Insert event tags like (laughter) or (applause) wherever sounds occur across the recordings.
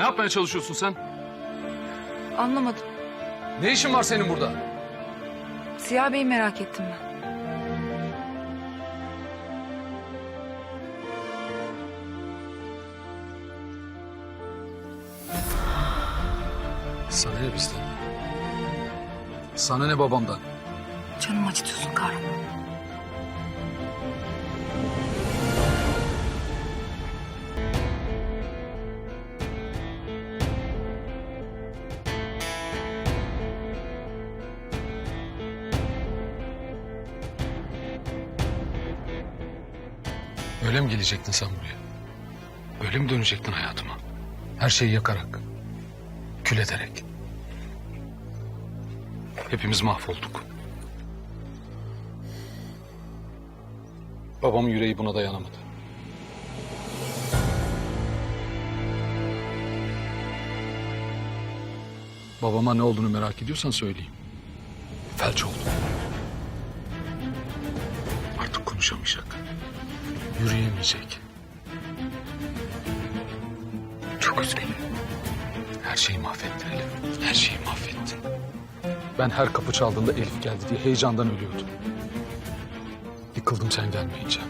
Ne yapmaya çalışıyorsun sen? Anlamadım. Ne işin var senin burada? Siyah Bey'i merak ettim ben. Sana ne bizden? Sana ne babamdan? Öyle mi gelecektin sen buraya? Öyle mi dönecektin hayatıma? Her şeyi yakarak, kül ederek. Hepimiz mahvolduk. Babamın yüreği buna dayanamadı. Babama ne olduğunu merak ediyorsan söyleyeyim. Felç oldu. Artık konuşamayacak. Yürüyemeyecek. Çok üzgünüm. Her şeyi mahvettin Elif. Her şeyi mahvettin. Ben her kapı çaldığında Elif geldi diye heyecandan ölüyordum. Yıkıldım sen gelmeyince.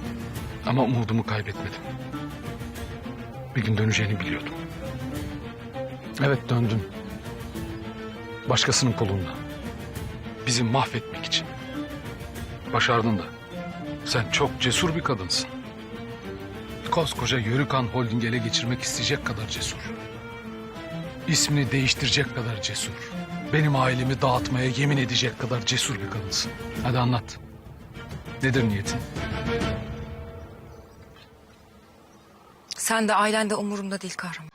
Ama umudumu kaybetmedim. Bir gün döneceğini biliyordum. Evet döndün. Başkasının kolunda. Bizi mahvetmek için. Başardın da. Sen çok cesur bir kadınsın. Koskoca Yörükan Holding ele geçirmek isteyecek kadar cesur. İsmini değiştirecek kadar cesur. Benim ailemi dağıtmaya yemin edecek kadar cesur bir kadınsın. Hadi anlat. Nedir niyetin? Sen de ailen de umurumda değil kahraman.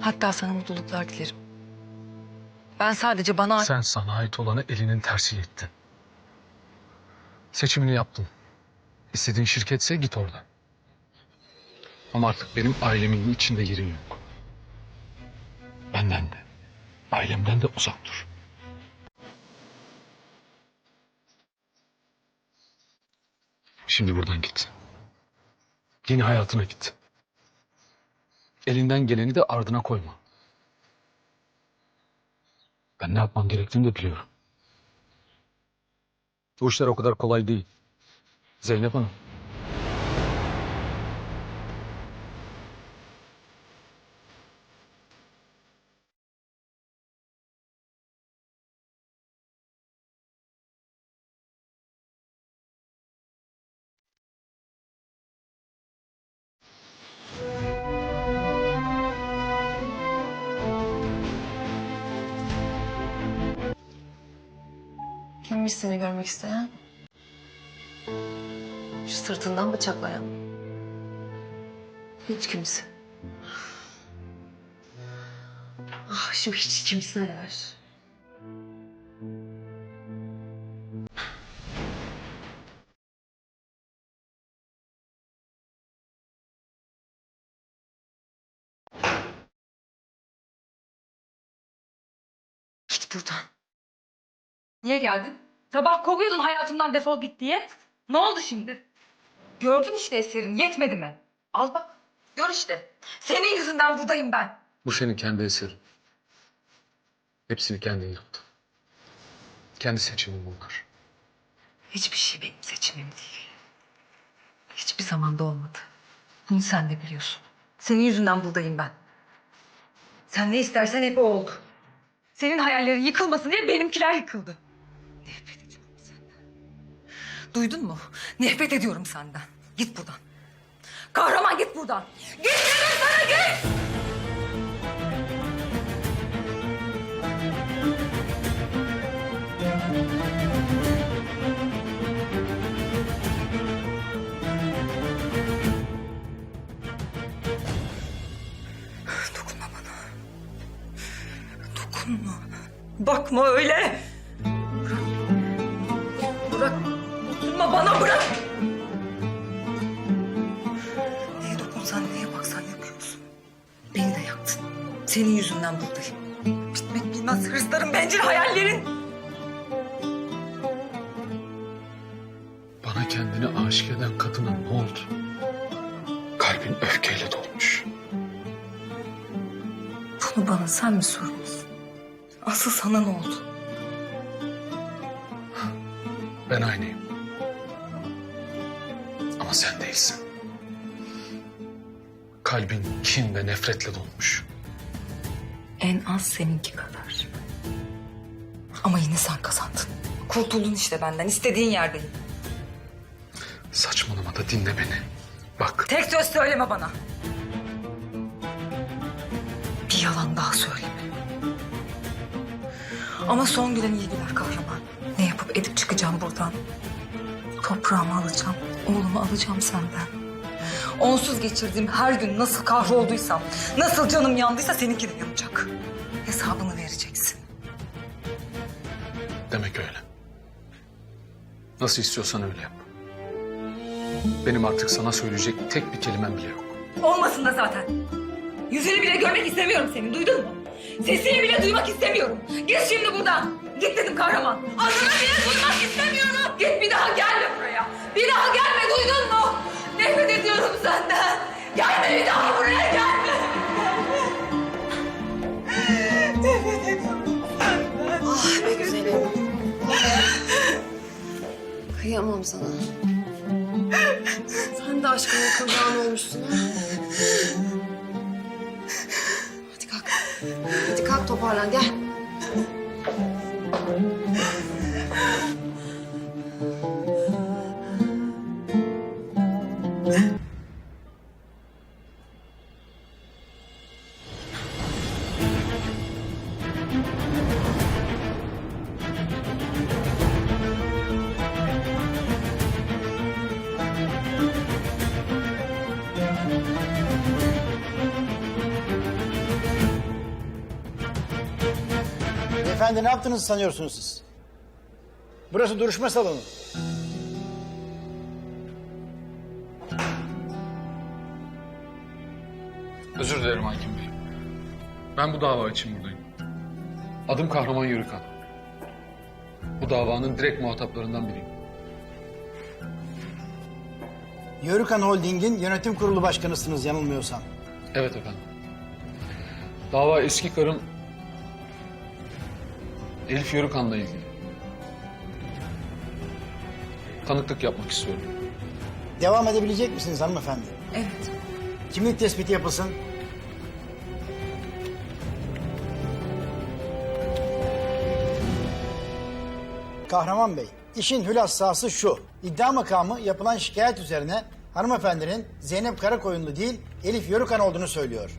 Hatta sana mutluluklar dilerim. Ben sadece bana... Sen sana ait olanı elinin tersiyle ettin. Seçimini yaptın. İstediğin şirketse git oradan. Ama artık benim ailemin içinde yerin yok. Benden de, ailemden de uzak dur. Şimdi buradan git. Yeni hayatına git. Elinden geleni de ardına koyma. Ben ne yapmam gerektiğini de biliyorum. Bu işler o kadar kolay değil. Zeynep Hanım. Kimmiş seni görmek isteyen? Şu sırtından bıçaklayan. Hiç kimse. Ah şu hiç kimseler. Git buradan. Niye geldin? Sabah kovuyordun hayatımdan defol git diye. Ne oldu şimdi? Gördün işte eserin yetmedi mi? Al bak. Gör işte. Senin yüzünden buradayım ben. Bu senin kendi eserin. Hepsini kendin yaptın. Kendi seçimin bunlar. Hiçbir şey benim seçimim değil. Hiçbir zamanda olmadı. Bunu sen de biliyorsun. Senin yüzünden buradayım ben. Sen ne istersen hep o oldu. Senin hayallerin yıkılmasın diye benimkiler yıkıldı. Nefret ediyorum senden. Duydun mu? Nefret ediyorum senden. Git buradan. Kahraman git buradan. Git dedim sana git! Dokunma bana. Dokunma. Bakma öyle. Bunu bana sen mi sormalısın? Asıl sana ne oldu? Ben aynıyım. Ama sen değilsin. Kalbin kin ve nefretle dolmuş. En az seninki kadar. Ama yine sen kazandın. Kurtuldun işte benden. İstediğin yerdeyim. Saçmalama da dinle beni. Bak Tek söz söyleme bana. Ama son gülen iyi gider kahraman. Ne yapıp edip çıkacağım buradan. Toprağımı alacağım, oğlumu alacağım senden. Onsuz geçirdiğim her gün nasıl kahrolduysam, nasıl canım yandıysa seninki de yanacak. Hesabını vereceksin. demek öyle. Nasıl istiyorsan öyle yap. Benim artık sana söyleyecek tek bir kelimem bile yok. Olmasın da zaten. Yüzünü bile görmek istemiyorum senin, duydun mu? Sesini bile duymak istemiyorum. Git şimdi buradan. Git dedim kahraman. Adını bile duymak istemiyorum. Git bir daha gelme buraya. Bir daha gelme, duydun mu? Nefret ediyorum senden. Gelme bir daha buraya gelme. Ah be güzelim. Kıyamam sana. Sen de aşkının kurbanı olmuşsun ha. Hadi kalk. Toparlan gel. Yaptınız sanıyorsunuz siz? Burası duruşma salonu. Özür dilerim Hakim Bey. Ben bu dava için buradayım. Adım Kahraman Yörükan. Bu davanın direkt muhataplarından biriyim. Yörükan Holding'in yönetim kurulu başkanısınız yanılmıyorsam. Evet efendim. Dava eski karım Elif Yörükan'la ilgili. Tanıklık yapmak istiyorum. Devam edebilecek misiniz hanımefendi? Evet. Kimlik tespiti yapılsın. Kahraman Bey, işin hülasası şu. İddia makamı yapılan şikayet üzerine hanımefendinin Zeynep Karakoyunlu değil Elif Yörükan olduğunu söylüyor.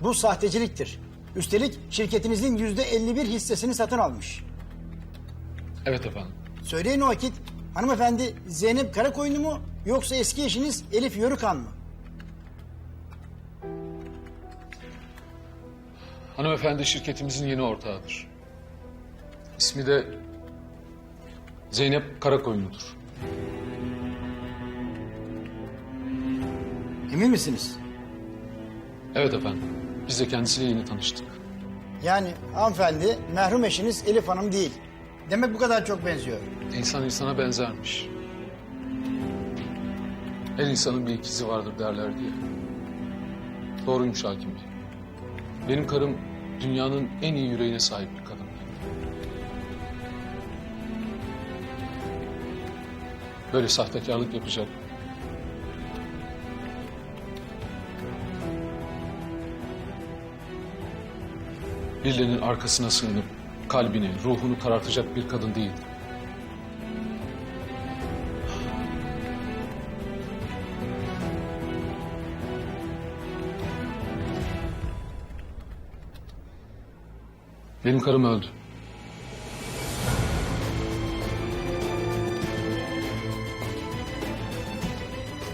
Bu sahteciliktir. Üstelik şirketinizin yüzde 51 hissesini satın almış. Evet efendim. Söyleyin o vakit hanımefendi Zeynep Karakoyunlu mu yoksa eski eşiniz Elif Yörükan mı? Hanımefendi şirketimizin yeni ortağıdır. İsmi de Zeynep Karakoyunlu'dur. Emin misiniz? Evet efendim. Biz de kendisiyle yeni tanıştık. Yani hanımefendi merhum eşiniz Elif Hanım değil. Demek bu kadar çok benziyor. İnsan insana benzermiş. Her insanın bir ikizi vardır derlerdi ya. Doğruymuş hakim bey. Benim karım dünyanın en iyi yüreğine sahip bir kadın. Böyle sahtekarlık yapacak. Birilerinin arkasına sığınıp kalbini, ruhunu karartacak bir kadın değildi. Benim karım öldü.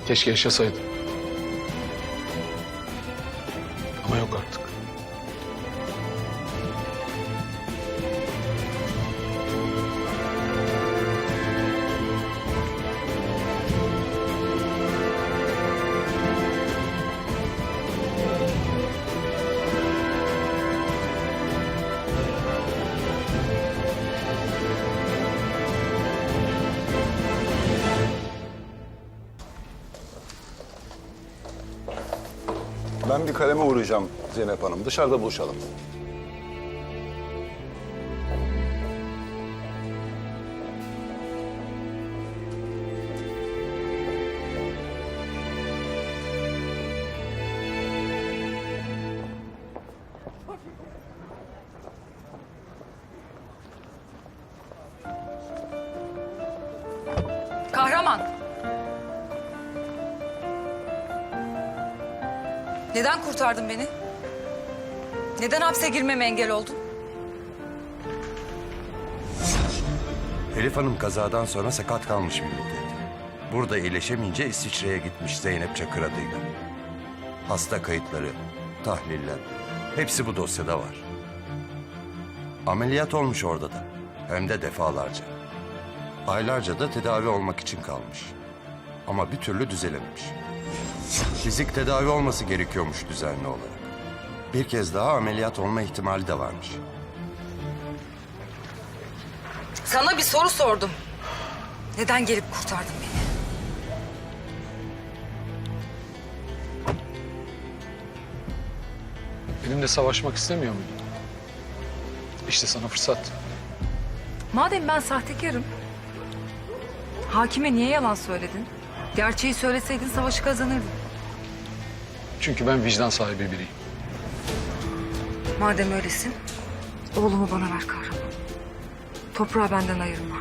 Keşke yaşasaydı. Bir kaleme uğrayacağım Zeynep Hanım. Dışarıda buluşalım. Neden kurtardın beni? Neden hapse girmeme engel oldun? Elif Hanım kazadan sonra sakat kalmış bir müddet. Burada iyileşemeyince İsviçre'ye gitmiş Zeynep Çakır adıyla. Hasta kayıtları, tahliller, hepsi bu dosyada var. Ameliyat olmuş orada da. Hem de defalarca. Aylarca da tedavi olmak için kalmış. Ama bir türlü düzelememiş. Fizik tedavi olması gerekiyormuş düzenli olarak. Bir kez daha ameliyat olma ihtimali de varmış. Sana bir soru sordum. Neden gelip kurtardın beni? Benimle savaşmak istemiyor muydun? İşte sana fırsat. Madem ben sahtekarım, hakime niye yalan söyledin? Gerçeği söyleseydin savaşı kazanırdın. Çünkü ben vicdan sahibi biriyim. Madem öylesin, oğlumu bana ver kahraman. Toprağı benden ayırma.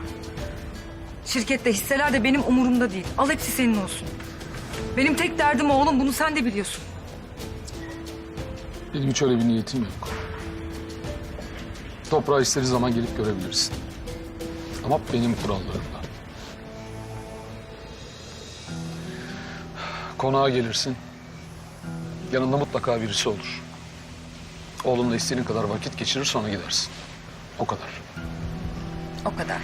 Şirkette hisseler de benim umurumda değil. Al hepsi senin olsun. Benim tek derdim oğlum, bunu sen de biliyorsun. Benim hiç öyle bir niyetim yok. Toprağı istediği zaman gelip görebilirsin. Ama benim kurallarımla. Konağa gelirsin. Yanında mutlaka birisi olur. Oğlumla istediğin kadar vakit geçirir sonra gidersin. O kadar. O kadar.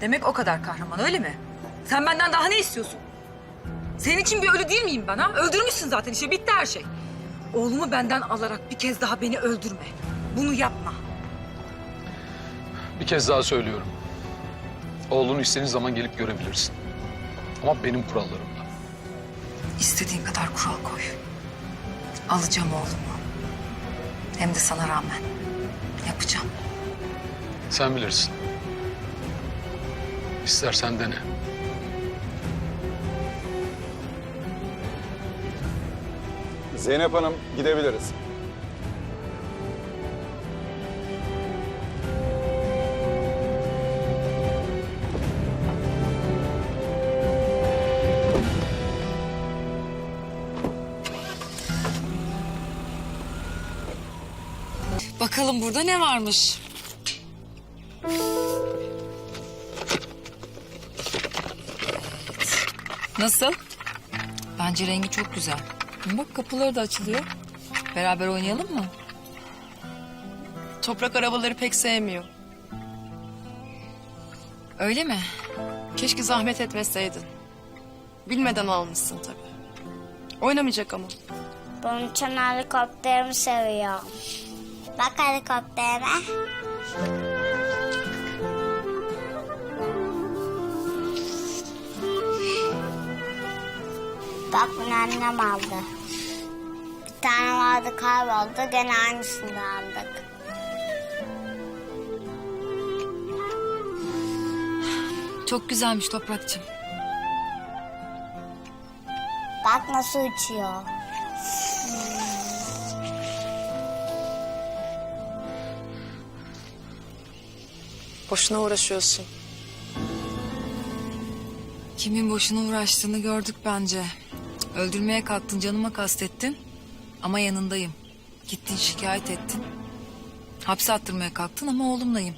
Demek o kadar kahraman öyle mi? Sen benden daha ne istiyorsun? Senin için bir ölü değil miyim ben ha? Öldürmüşsün zaten işte bitti her şey. Oğlumu benden alarak bir kez daha beni öldürme. Bunu yapma. Bir kez daha söylüyorum. Oğlunu istediğin zaman gelip görebilirsin. Ama benim kurallarımla. İstediğin kadar kural koy. Alacağım oğlumu. Hem de sana rağmen. Yapacağım. Sen bilirsin. İstersen dene. Zeynep Hanım gidebiliriz. Bakalım burada ne varmış? Nasıl? Bence rengi çok güzel. Bak kapıları da açılıyor. Beraber oynayalım mı? Toprak arabaları pek sevmiyor. Öyle mi? Keşke zahmet etmeseydin. Bilmeden almışsın tabii. Oynamayacak ama. Bunun için helikopterimi seviyorum. Bak helikopterime. Bak bunu annem aldı. Bir tane vardı kayboldu. Gene aynısını aldık. Çok güzelmiş Toprakçığım. Bak nasıl uçuyor. Boşuna uğraşıyorsun. Kimin boşuna uğraştığını gördük bence. Öldürmeye kalktın, canıma kastettin. Ama yanındayım. Gittin şikayet ettin. Hapse attırmaya kalktın ama oğlumlayım.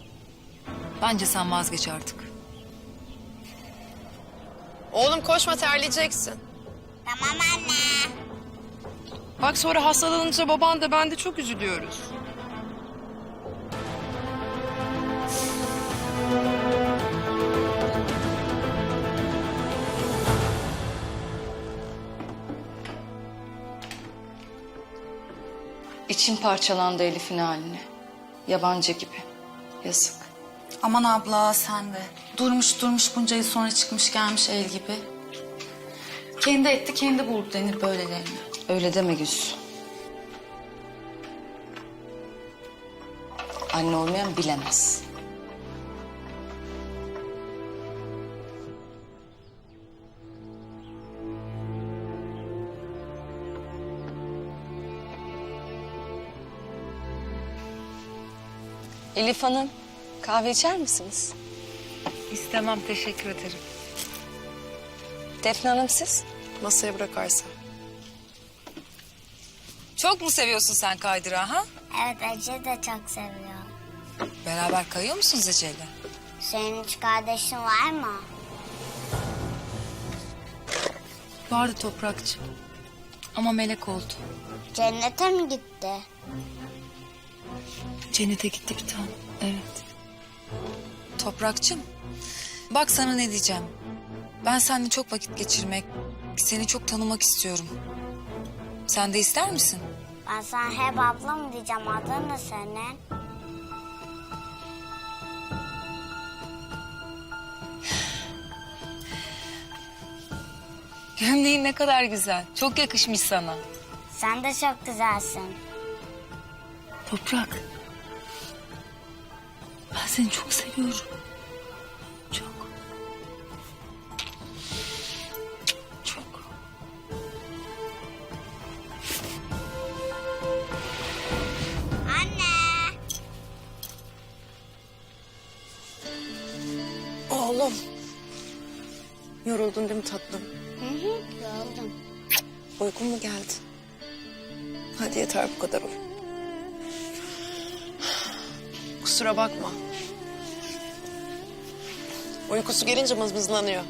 Bence sen vazgeç artık. Oğlum koşma terleyeceksin. Tamam anne. Bak sonra hastalanınca baban da ben de çok üzülüyoruz. İçim parçalandı Elif'in haline. Yabancı gibi. Yazık. Aman abla sen de. Durmuş durmuş bunca yıl sonra çıkmış gelmiş el gibi. Kendi etti kendi buldu denir böylelerine. Öyle deme Gülsü. Anne olmayan bilemez. Elif Hanım, kahve içer misiniz? İstemem teşekkür ederim. Defne Hanım siz? Masaya bırakarsan. Çok mu seviyorsun sen kaydırağı ha? Evet Ece de çok seviyor. Beraber kayıyor musunuz Ece'yle? Senin hiç kardeşin var mı? Vardı toprakçı. Ama melek oldu. Cennete mi gitti? Cennete gitti bir tane. Evet. Toprakçım. Bak sana ne diyeceğim. Ben seninle çok vakit geçirmek, seni çok tanımak istiyorum. Sen de ister misin? Ben sana hep ablam diyeceğim. Adın ne senin? (sighs) Gömleğin ne kadar güzel. Çok yakışmış sana. Sen de çok güzelsin. Toprak. Ben seni çok seviyorum. Çok. Çok. Anne! Oğlum. Yoruldun değil mi tatlım? Hı hı, yoruldum. Uykun mu geldi? Hadi yeter bu kadar uyku. (sighs) Kusura bakma. Uykusu gelince mızmızlanıyor.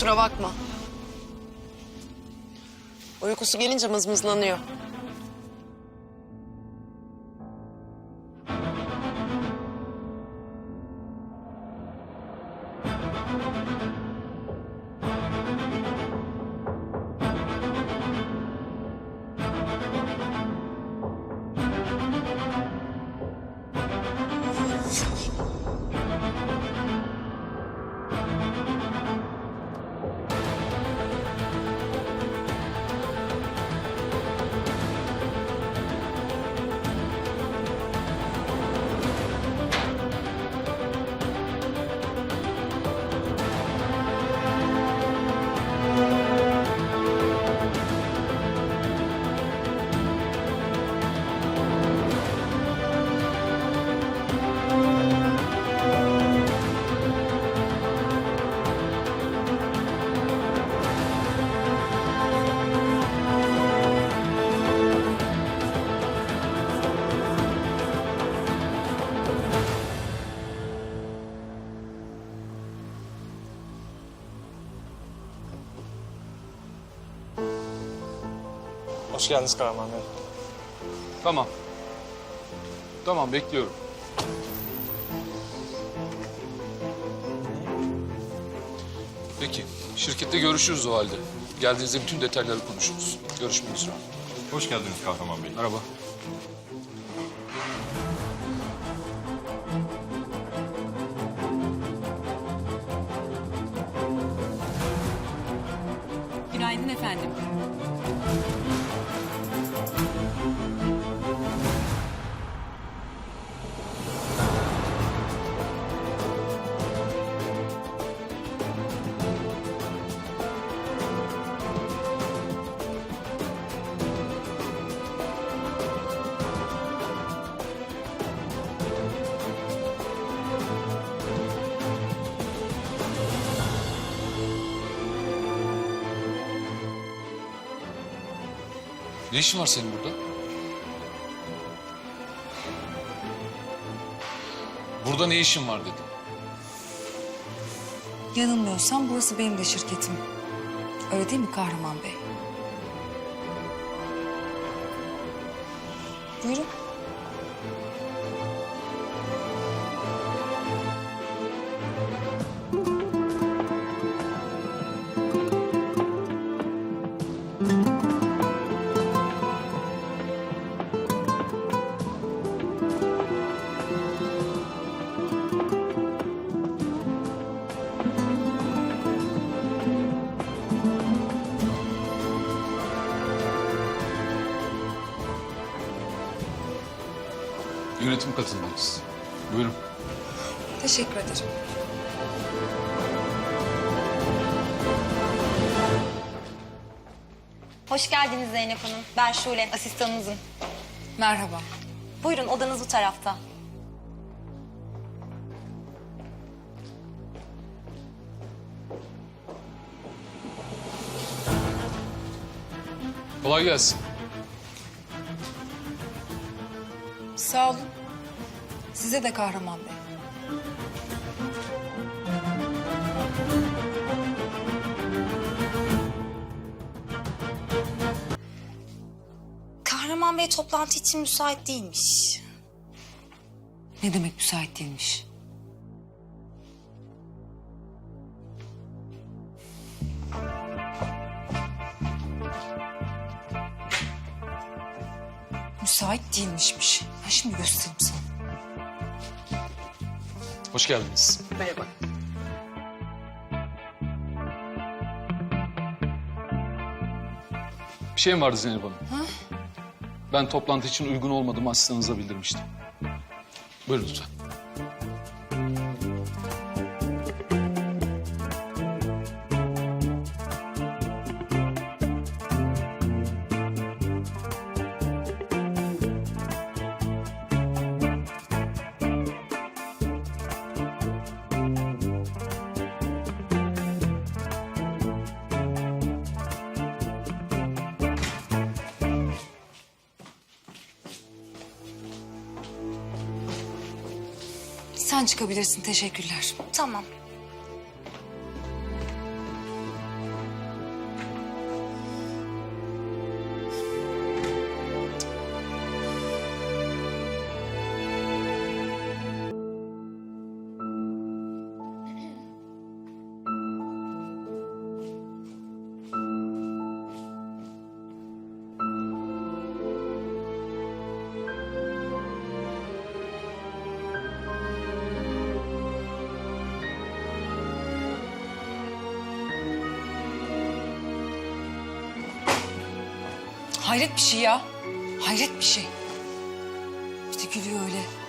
Kusura bakma. Uykusu gelince mızmızlanıyor. Hoş geldiniz Kahraman Bey. Tamam. Tamam bekliyorum. Peki. Şirkette görüşürüz o halde. Geldiğinizde bütün detayları konuşuruz. Görüşmek üzere. Hoş geldiniz Kahraman Bey. Merhaba. Ne işin var senin burada? Burada ne işin var dedim. Yanılmıyorsam burası benim de şirketim. Öyle değil mi Kahraman Bey? Buyurun. Yönetim katılmanız. Buyurun. Teşekkür ederim. Hoş geldiniz Zeynep Hanım. Ben Şule, asistanınızım. Merhaba. Buyurun odanız bu tarafta. Kolay gelsin. Sağ olun. Size de Kahraman Bey. Kahraman Bey toplantı için müsait değilmiş. Ne demek müsait değilmiş? Müsait değilmişmiş. Ben şimdi göstereyim sana. Hoş geldiniz. Merhaba. Bir şey mi vardı Zeynep Hanım? Ben toplantı için uygun olmadığımı asistanınıza bildirmiştim. Buyurun lütfen. Çıkabilirsin. Teşekkürler. Tamam. Hayret bir şey ya. Hayret bir şey. Bir de gülüyor öyle.